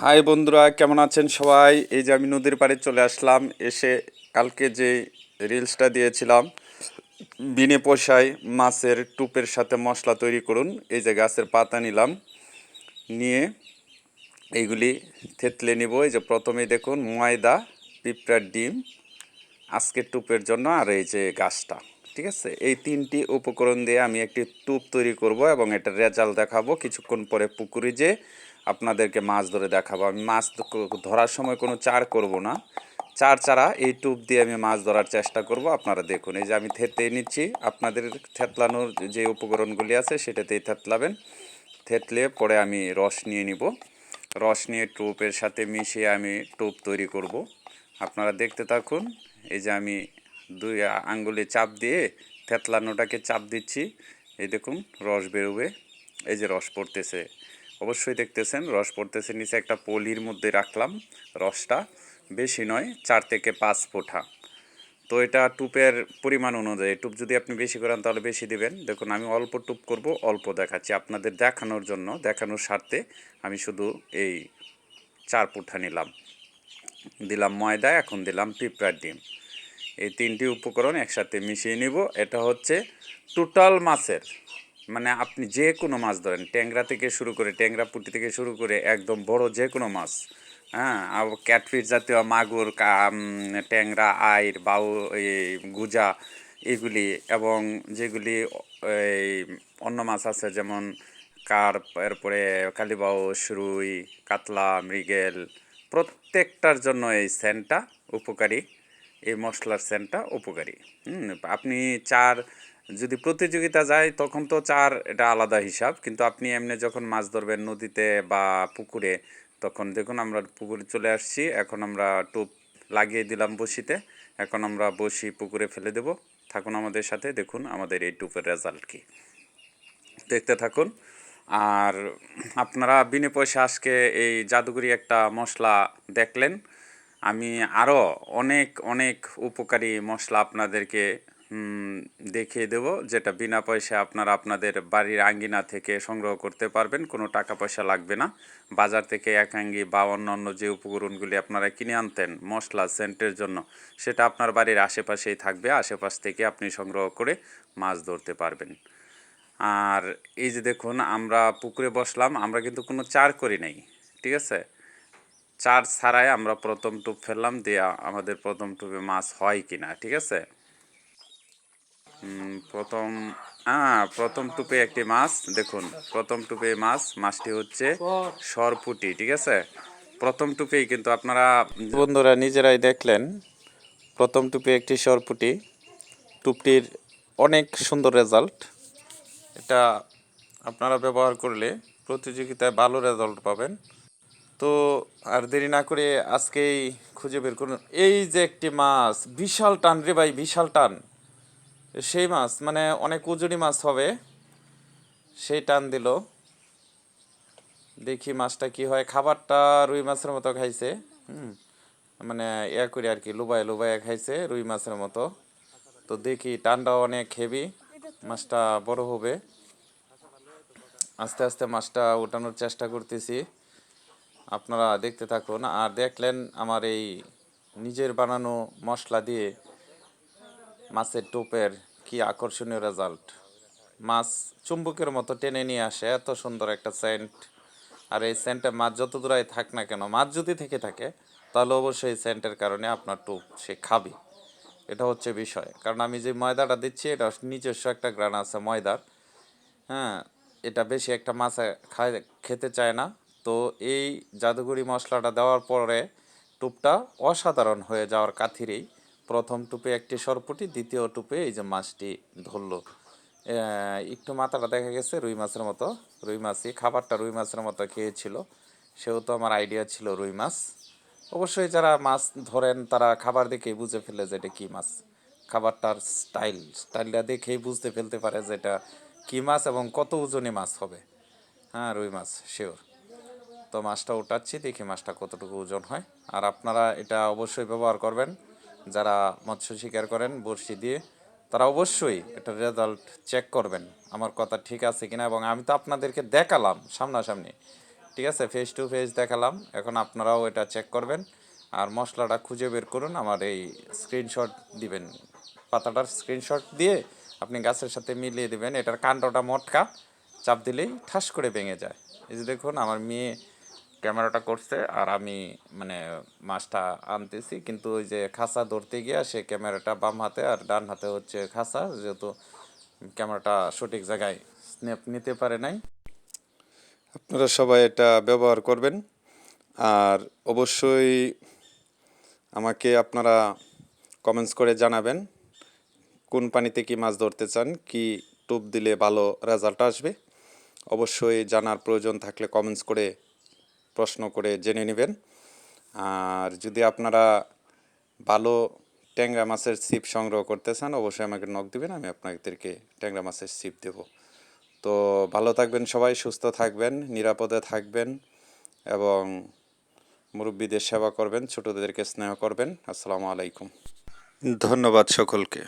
High বন্ধুরা, কেমন আছেন সবাই? এই যে আমি নদীর পাড়ে চলে আসলাম, এসে কালকে যে রিলসটা দিয়েছিলাম, বিনে পয়সায় মাছের টুপের সাথে মশলা তৈরি করুন, এই যে গাছের পাতা নিলাম, নিয়ে এইগুলি থেতলে নিব। এই যে প্রথমেই দেখুন, ময়দা, পিঁপড়ার ডিম, আজকের টুপের জন্য আর এই যে গাছটা, ঠিক আছে? এই তিনটি উপকরণ দিয়ে আমি একটি টুপ তৈরি করব এবং এটার রেজাল্ট দেখাবো। কিছুক্ষণ পরে পুকুরে যে আপনাদেরকে মাছ ধরে দেখাবো। আমি মাছ ধরার সময় কোনো চার করব না। চার চারা এই টুপ দিয়ে আমি মাছ ধরার চেষ্টা করব। আপনারা দেখুন, এই যে আমি থেতে নিচ্ছি। আপনাদের থেতলানোর যে উপকরণগুলি আছে সেটাতেই থেতলাবেন। থেতলে পরে আমি রস নিয়ে নিব। রস নিয়ে টুপের সাথে মিশিয়ে আমি টুপ তৈরি করব। আপনারা দেখতে থাকুন, এই যে আমি দুই আঙ্গুলে চাপ দিয়ে থেতলানোটাকে চাপ দিচ্ছি। এই দেখুন, রস বেরোবে। এই যে রস পড়তেছে। অবশ্যই দেখতেছেন, রস পড়তেছে নিচে একটা পলির মধ্যে রাখলাম, রসটা। বেশি নয়, চার থেকে পাঁচ ফোঁটা। তো এটা টুপের পরিমাণ অনুযায়ী, টুপ যদি আপনি বেশি করেন তাহলে বেশি দিবেন। দেখুন, আমি অল্প টুপ করব, অল্প দেখাচ্ছি। আপনাদের দেখানোর জন্য, দেখানোর স্বার্থে আমি শুধু এই চার পুঠা নিলাম। দিলাম ময়দা, এখন দিলাম পিঁপড়ার ডিম। এই তিনটি উপকরণ একসাথে মিশিয়ে নিব। এটা হচ্ছে টোটাল মাছের মানে আপনি যে কোনো মাছ ধরেন, ট্যাংরা থেকে শুরু করে, ট্যাংরা পুঁটি থেকে শুরু করে একদম বড় যে কোনো মাছ হ্যাঁ? আর ক্যাটফিট জাতীয় মাগুর ট্যাংরা, আইর, বাউ, এই গুজা, এগুলি এবং যেগুলি এই অন্য মাছ আছে যেমন কার্প, এরপরে কালিবাউস, রুই, কাতলা, মৃগেল, প্রত্যেকটার জন্য এই সেন্টটা উপকারী, এই মশলার সেন্টটা উপকারী। হুম, আপনি চার যদি প্রতিযোগিতা যায়, তখন তো চার, এটা আলাদা হিসাব। কিন্তু আপনি এমনি যখন মাছ ধরবেন নদীতে বা পুকুরে, তখন দেখুন আমরা পুকুরে চলে আসছি, এখন আমরা টোপ লাগিয়ে দিলাম বসিতে, এখন আমরা বসি পুকুরে ফেলে দেব। থাকুন আমাদের সাথে, দেখুন আমাদের এই টুপের রেজাল্ট কি। দেখতে থাকুন। আর আপনারা বিনে পয়সা আজকে এই জাদুঘরি একটা মশলা দেখলেন। আমি আরও অনেক অনেক উপকারী মশলা আপনাদেরকে দেখিয়ে দেব যেটা বিনা পয়সা আপনারা আপনাদের বাড়ির আঙ্গিনা থেকে সংগ্রহ করতে পারবেন, কোনো টাকা পয়সা লাগবে না। বাজার থেকে একাঙ্গি বা অন্যান্য যে উপকরণগুলি আপনারা কিনে আনতেন, মশলা, সেন্টের জন্য, সেটা আপনার বাড়ির আশেপাশেই থাকবে, আশেপাশ থেকে আপনি সংগ্রহ করে মাছ ধরতে পারবেন। আর এই যে দেখুন, আমরা পুকুরে বসলাম, আমরা কিন্তু কোনো চার করি নাই, ঠিক আছে? চার ছাড়াই আমরা প্রথম টুপ ফেললাম, দিয়ে আমাদের প্রথম টুপে মাছ হয় কিনা, ঠিক আছে? প্রথম হ্যাঁ প্রথম টুপে একটি মাছ, দেখুন, প্রথম টুপে মাছ, মাছটি হচ্ছে সরপুটি, ঠিক আছে? প্রথম টুপেই কিন্তু আপনারা বন্ধুরা নিজেরাই দেখলেন, প্রথম টুপে একটি সরপুটি, টুপটির অনেক সুন্দর রেজাল্ট। এটা আপনারা ব্যবহার করলে প্রতিযোগিতায় ভালো রেজাল্ট পাবেন। তো, আর দেরি না করে আজকেই খুঁজে বের করুন। এই যে একটি মাছ, বিশাল টান রে ভাই, বিশাল টান। সেই মাছ মানে অনেক উজুরি মাছ হবে। সেই টান দিল। দেখি মাছটা কি হয়। খাবারটা রুই মাছের মতো খাইছে, হুম। মানে ইয়া করে আর কি, লুবায় লুবায় খাইছে রুই মাছের মতো। তো দেখি টানটা অনেক হেভি, মাছটা বড় হবে। আস্তে আস্তে মাছটা ওঠানোর চেষ্টা করতেছি। আপনারা দেখতে থাকুন। আর দেখলেন আমার এই নিজের বানানো মশলা দিয়ে মাছের টোপের কি আকর্ষণীয় রেজাল্ট মাছ চুম্বকের মতো টেনে নিয়ে আসে, এত সুন্দর একটা সেন্ট আর এই সেন্টে মাছ যত দূরাই থাক না কেন, মাছ যদি থেকে থাকে, তাহলে অবশ্যই সেন্টের কারণে আপনার টোপ সে খাবে। এটা হচ্ছে বিষয়। কারণ আমি যে ময়দাটা দিচ্ছি, এটা নিজস্ব একটা গ্রান আছে ময়দার। হ্যাঁ এটা বেশি একটা মাছ খায়, খেতে চায় না। তো এই জাদুগুড়ি মশলাটা দেওয়ার পরে টুপটা অসাধারণ হয়ে যাওয়ার কাথিরেই প্রথম টুপে একটি সরপুটি, দ্বিতীয় টুপে এই যে মাছটি ধরলো। একটু মাথাটা দেখা গেছে রুই মাছের মতো, রুই মাছই। খাবারটা রুই মাছের মতো খেয়েছিল। সেও তো আমার আইডিয়া ছিল রুই মাছ। অবশ্যই যারা মাছ ধরেন, তারা খাবার দেখেই বুঝে ফেলে যে এটা কী মাছ। খাবারটার স্টাইল স্টাইলটা দেখেই বুঝতে ফেলতে পারে যে এটা কী মাছ এবং কত ওজনে মাছ হবে। হ্যাঁ রুই মাছ শিওর তো মাছটা উঠাচ্ছি, দেখি মাছটা কতটুকু ওজন হয়। আর আপনারা এটা অবশ্যই ব্যবহার করবেন। যারা মৎস্য শিকার করেন বড়শি দিয়ে, তারা অবশ্যই এটার রেজাল্ট চেক করবেন। আমার কথা ঠিক আছে কিনা এবং আমি তো আপনাদেরকে দেখালাম সামনাসামনি। ঠিক আছে ফেস টু ফেস দেখালাম। এখন আপনারাও এটা চেক করবেন আর মশলাটা খুঁজে বের করুন। আমার এই স্ক্রিনশট দিবেন। পাতাটার স্ক্রিনশট দিয়ে আপনি গাছের সাথে মিলিয়ে দিবেন। এটার কাণ্ডটা মটকা, চাপ দিলেই ঠাস করে ভেঙে যায়। এই যে দেখুন, আমার মেয়ে ক্যামেরাটা করছে আর আমি মানে মাছটা আনতেছি। কিন্তু ওই যে খাসা ধরতে গিয়া সে ক্যামেরাটা বাম হাতে আর ডান হাতে হচ্ছে খাসা যেহেতু ক্যামেরাটা সঠিক জায়গায় স্ন্যাপ নিতে পারে নাই। আপনারা সবাই এটা ব্যবহার করবেন। আর অবশ্যই আমাকে আপনারা কমেন্টস করে জানাবেন, কোন পানিতে কি মাছ ধরতে চান, কি টোপ দিলে ভালো রেজাল্ট আসবে। অবশ্যই জানার প্রয়োজন থাকলে কমেন্টস করে প্রশ্ন করে জেনে নেবেন। আর যদি আপনারা ভালো ট্যাংরা মাছের ছিপ সংগ্রহ করতে চান, অবশ্যই আমাকে নখ দিবেন, আমি আপনাদেরকে ট্যাংরা মাছের ছিপ দেব। তো ভালো থাকবেন সবাই, সুস্থ থাকবেন, নিরাপদে থাকবেন এবং মুরব্বীদের সেবা করবেন, ছোটদেরকে স্নেহ করবেন। আসসালামু আলাইকুম। ধন্যবাদ সকলকে।